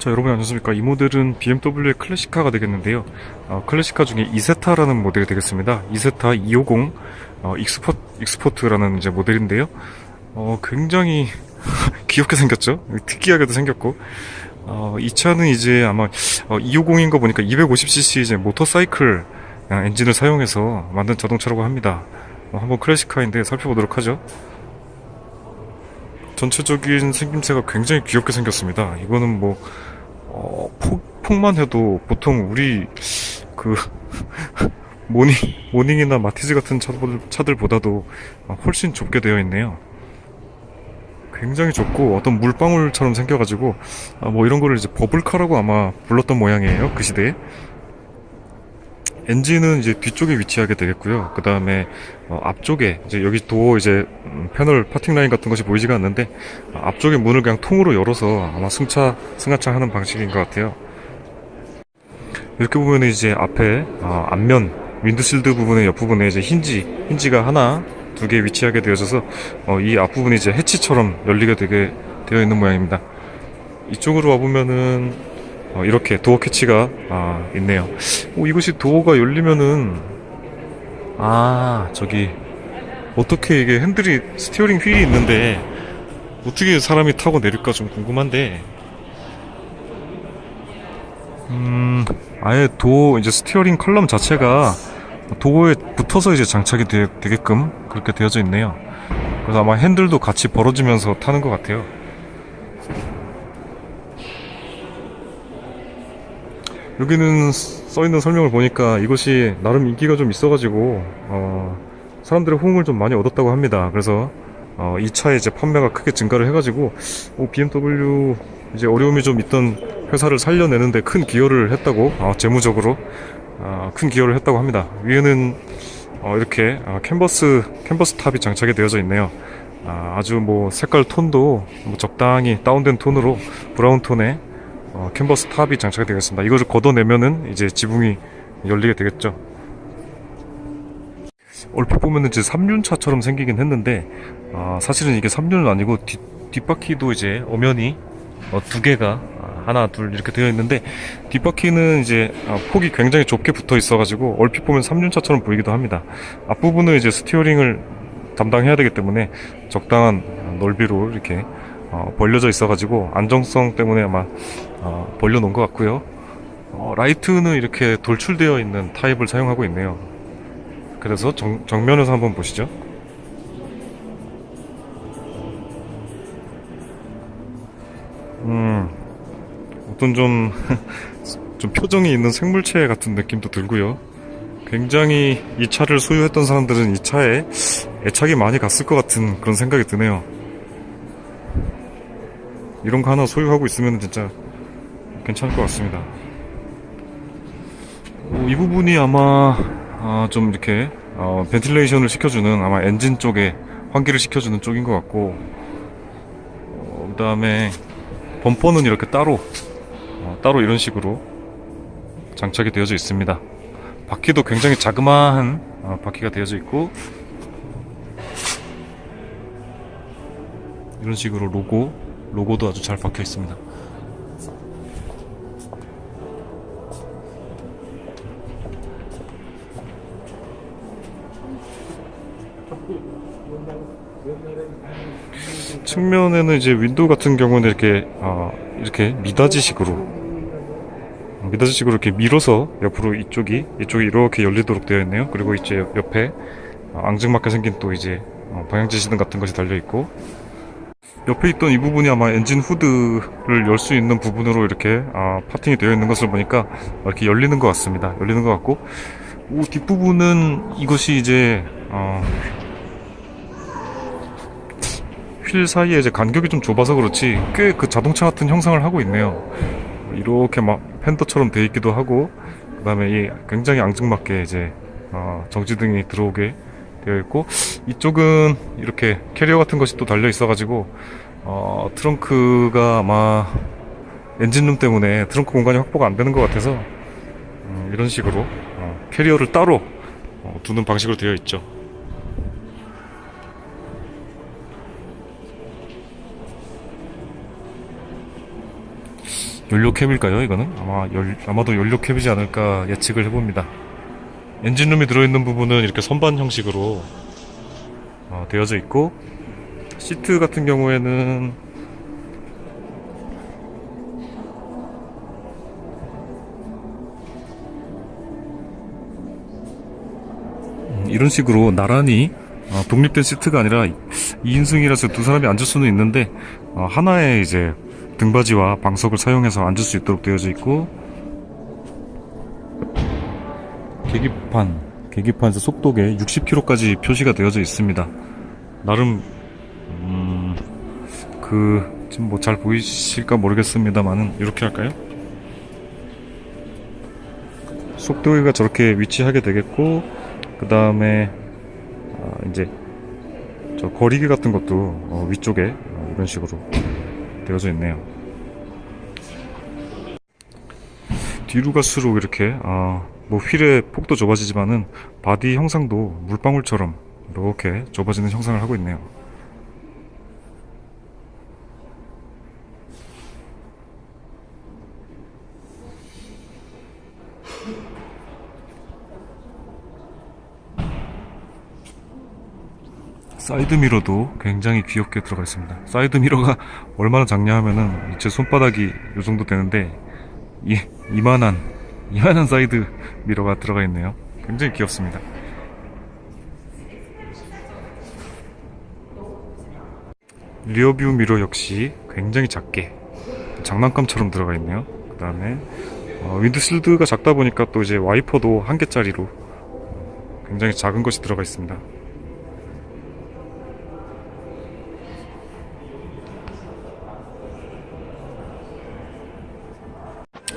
자 여러분 안녕하십니까? 이 모델은 BMW의 클래식카가 되겠는데요. 어, 클래식카 중에 이세타라는 모델이 되겠습니다. 이세타 250 어, 익스포, 익스포트라는 이제 모델인데요. 어, 굉장히 귀엽게 생겼죠? 특이하게도 생겼고. 어, 이 차는 이제 아마 어, 250인 거 보니까 250cc 이제 모터사이클 어, 엔진을 사용해서 만든 자동차라고 합니다. 어, 한번 클래식카인데 살펴보도록 하죠 전체적인 생김새가 굉장히 귀엽게 생겼습니다. 이거는 뭐, 어, 폭, 폭만 해도 보통 우리, 그, 모닝, 모닝이나 마티즈 같은 차들, 차들보다도 훨씬 좁게 되어 있네요. 굉장히 좁고 어떤 물방울처럼 생겨가지고, 아, 뭐 이런 거를 이제 버블카라고 아마 불렀던 모양이에요. 그 시대에. 엔진은 이제 뒤쪽에 위치하게 되겠고요. 그 다음에 앞쪽에 이제 여기 도어 이제 음, 패널 파팅 라인 같은 것이 보이지가 않는데 어, 앞쪽에 문을 그냥 통으로 열어서 아마 승차 승하차 하는 방식인 것 같아요. 이렇게 보면 이제 앞에 어, 앞면 윈드실드 부분의 옆 부분에 이제 힌지 힌지가 하나 두 개 위치하게 되어져서 어, 이 앞부분이 이제 해치처럼 열리게 되게 되어 있는 모양입니다. 이쪽으로 와 보면은 어, 이렇게 도어 캐치가 아, 있네요. 오, 이것이 도어가 열리면은 아 저기 어떻게 이게 핸들이 스티어링 휠이 있는데 어떻게 사람이 타고 내릴까 좀 궁금한데 음 아예 도어 이제 스티어링 컬럼 자체가 도어에 붙어서 이제 장착이 되, 되게끔 그렇게 되어져 있네요. 그래서 아마 핸들도 같이 벌어지면서 타는 것 같아요. 여기는 써있는 설명을 보니까 이것이 나름 인기가 좀 있어가지고 어, 사람들의 호응을 좀 많이 얻었다고 합니다. 그래서 어, 이 차의 이제 판매가 크게 증가를 해가지고 어, BMW 이제 어려움이 좀 있던 회사를 살려내는데 큰 기여를 했다고 어, 재무적으로 어, 큰 기여를 했다고 합니다. 위에는 어, 이렇게 어, 캔버스 캔버스 탑이 장착이 되어져 있네요. 아, 아주 뭐 색깔 톤도 뭐 적당히 다운된 톤으로 브라운 톤의 어, 캔버스 탑이 장착이 되겠습니다. 이것을 걷어내면은 이제 지붕이 열리게 되겠죠. 얼핏 보면은 이제 3륜차처럼 생기긴 했는데 아, 사실은 이게 3륜은 아니고 뒷, 뒷바퀴도 이제 엄연히 어, 두 개가 아, 하나 둘 이렇게 되어 있는데 뒷바퀴는 이제 아, 폭이 굉장히 좁게 붙어 있어 가지고 얼핏 보면 3륜차처럼 보이기도 합니다. 앞부분은 이제 스티어링을 담당해야 되기 때문에 적당한 넓이로 이렇게 어, 벌려져 있어 가지고 안정성 때문에 아마 어, 벌려놓은 것 같고요. 어, 라이트는 이렇게 돌출되어 있는 타입을 사용하고 있네요. 그래서 정, 정면에서 한번 보시죠. 음, 어떤 좀, 좀 표정이 있는 생물체 같은 느낌도 들고요. 굉장히 이 차를 소유했던 사람들은 이 차에 애착이 많이 갔을 것 같은 그런 생각이 드네요. 이런 거 하나 소유하고 있으면 진짜 괜찮을 것 같습니다. 어, 이 부분이 아마 아, 좀 이렇게 어, 벤틸레이션을 시켜주는 아마 엔진 쪽에 환기를 시켜주는 쪽인 것 같고 어, 그 다음에 범퍼는 이렇게 따로 어, 따로 이런 식으로 장착이 되어져 있습니다. 바퀴도 굉장히 자그마한 어, 바퀴가 되어져 있고 이런 식으로 로고 로고도 아주 잘 박혀 있습니다. 측면에는 이제 윈도우 같은 경우는 이렇게 아, 이렇게 미닫이식으로 미닫이식으로 이렇게 밀어서 옆으로 이쪽이 이쪽이 이렇게 열리도록 되어 있네요. 그리고 이제 옆에 아, 앙증맞게 생긴 또 이제 어, 방향지시등 같은 것이 달려 있고 옆에 있던 이 부분이 아마 엔진 후드를 열 수 있는 부분으로 이렇게 아, 파팅이 되어 있는 것을 보니까 이렇게 열리는 것 같습니다. 열리는 것 같고 오, 뒷부분은 이것이 이제 어, 휠 사이에 이제 간격이 좀 좁아서 그렇지 꽤 그 자동차 같은 형상을 하고 있네요. 이렇게 막 펜더처럼 되어 있기도 하고 그 다음에 이 굉장히 앙증맞게 이제 어, 정지등이 들어오게 되어 있고 이쪽은 이렇게 캐리어 같은 것이 또 달려 있어 가지고 어, 트렁크가 아마 엔진룸 때문에 트렁크 공간이 확보가 안 되는 것 같아서 음, 이런 식으로 어, 캐리어를 따로 어, 두는 방식으로 되어 있죠. 연료 캡일까요? 이거는 아마 열, 아마도 연료 캡이지 않을까 예측을 해봅니다. 엔진룸이 들어있는 부분은 이렇게 선반 형식으로 어, 되어져 있고 시트 같은 경우에는 음, 이런 식으로 나란히 어, 독립된 시트가 아니라 2인승이라서 두 사람이 앉을 수는 있는데 어, 하나의 이제 등받이와 방석을 사용해서 앉을 수 있도록 되어져 있고 계기판 계기판에서 속도계 60km까지 표시가 되어져 있습니다. 나름 음, 그 지금 뭐 잘 보이실까 모르겠습니다만은 이렇게 할까요? 속도계가 저렇게 위치하게 되겠고 그 다음에 아, 이제 저 거리계 같은 것도 어, 위쪽에 어, 이런 식으로 되어져 있네요. 뒤로 갈수록 이렇게 아, 뭐 휠의 폭도 좁아지지만은 바디 형상도 물방울처럼 이렇게 좁아지는 형상을 하고 있네요. 사이드 미러도 굉장히 귀엽게 들어가 있습니다. 사이드 미러가 얼마나 작냐 하면은 제 손바닥이 이 정도 되는데 이, 이만한 이만한 사이드 미러가 들어가 있네요. 굉장히 귀엽습니다. 리어뷰 미러 역시 굉장히 작게 장난감처럼 들어가 있네요. 그 다음에 윈드실드가 작다 보니까 또 이제 와이퍼도 한 개짜리로 굉장히 작은 것이 들어가 있습니다.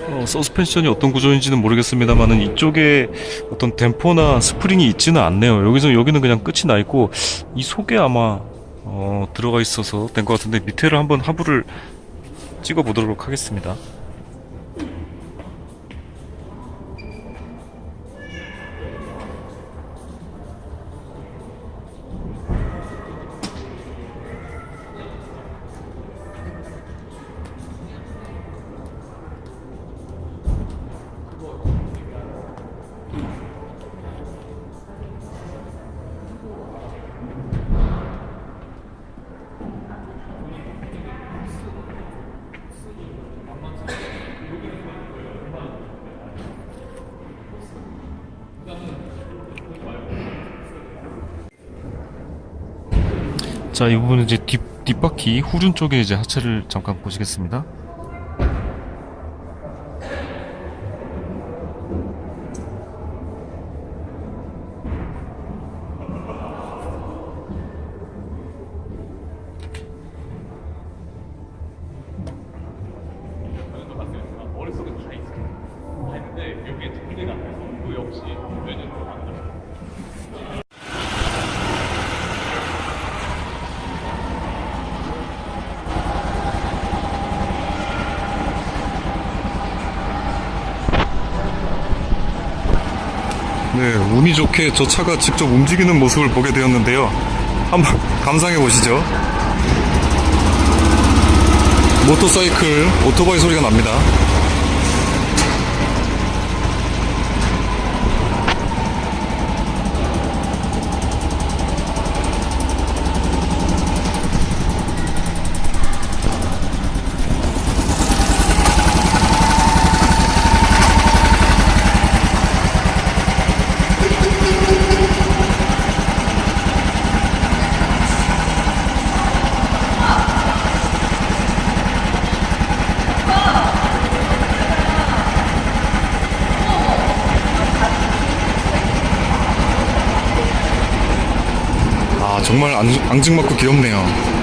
어, 서스펜션이 어떤 구조인지는 모르겠습니다만은 이쪽에 어떤 댐퍼나 스프링이 있지는 않네요. 여기서 여기는 그냥 끝이 나 있고 이 속에 아마 어, 들어가 있어서 된 것 같은데 밑에를 한번 하부를 찍어 보도록 하겠습니다. 자, 이 부분은 이제 뒷, 뒷바퀴 후륜 쪽에 이제 하체를 잠깐 보시겠습니다. 여기에 정리가 안 돼서 그 역시 메뉴로 네, 운이 좋게 저 차가 직접 움직이는 모습을 보게 되었는데요. 한번 감상해 보시죠. 모터사이클, 오토바이 소리가 납니다. 아, 정말 앙, 앙증맞고 귀엽네요.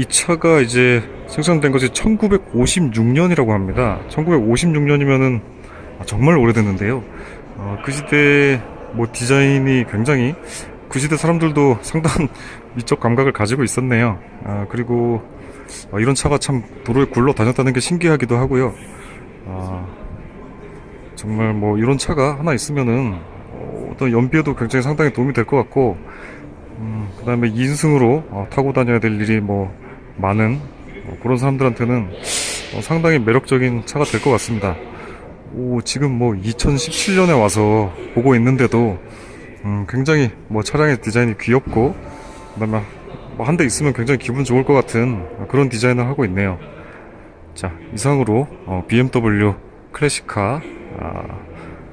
이 차가 이제 생산된 것이 1956년이라고 합니다. 1956년이면은 정말 오래됐는데요. 어, 그 시대 뭐 디자인이 굉장히 그 시대 사람들도 상당한 미적 감각을 가지고 있었네요. 아, 그리고 어, 이런 차가 참 도로에 굴러 다녔다는 게 신기하기도 하고요. 아, 정말 뭐 이런 차가 하나 있으면은 어, 어떤 연비에도 굉장히 상당히 도움이 될 것 같고 음, 그 다음에 2인승으로 어, 타고 다녀야 될 일이 뭐 많은 어, 그런 사람들한테는 어, 상당히 매력적인 차가 될 것 같습니다. 오, 지금 뭐 2017년에 와서 보고 있는데도 음, 굉장히 뭐 차량의 디자인이 귀엽고 그다음에 뭐 한 대 있으면 굉장히 기분 좋을 것 같은 그런 디자인을 하고 있네요. 자 이상으로 어, BMW 클래식카 아,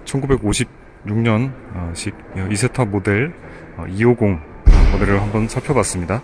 1956년식 이세타 모델 어, 250 모델을 한번 살펴봤습니다.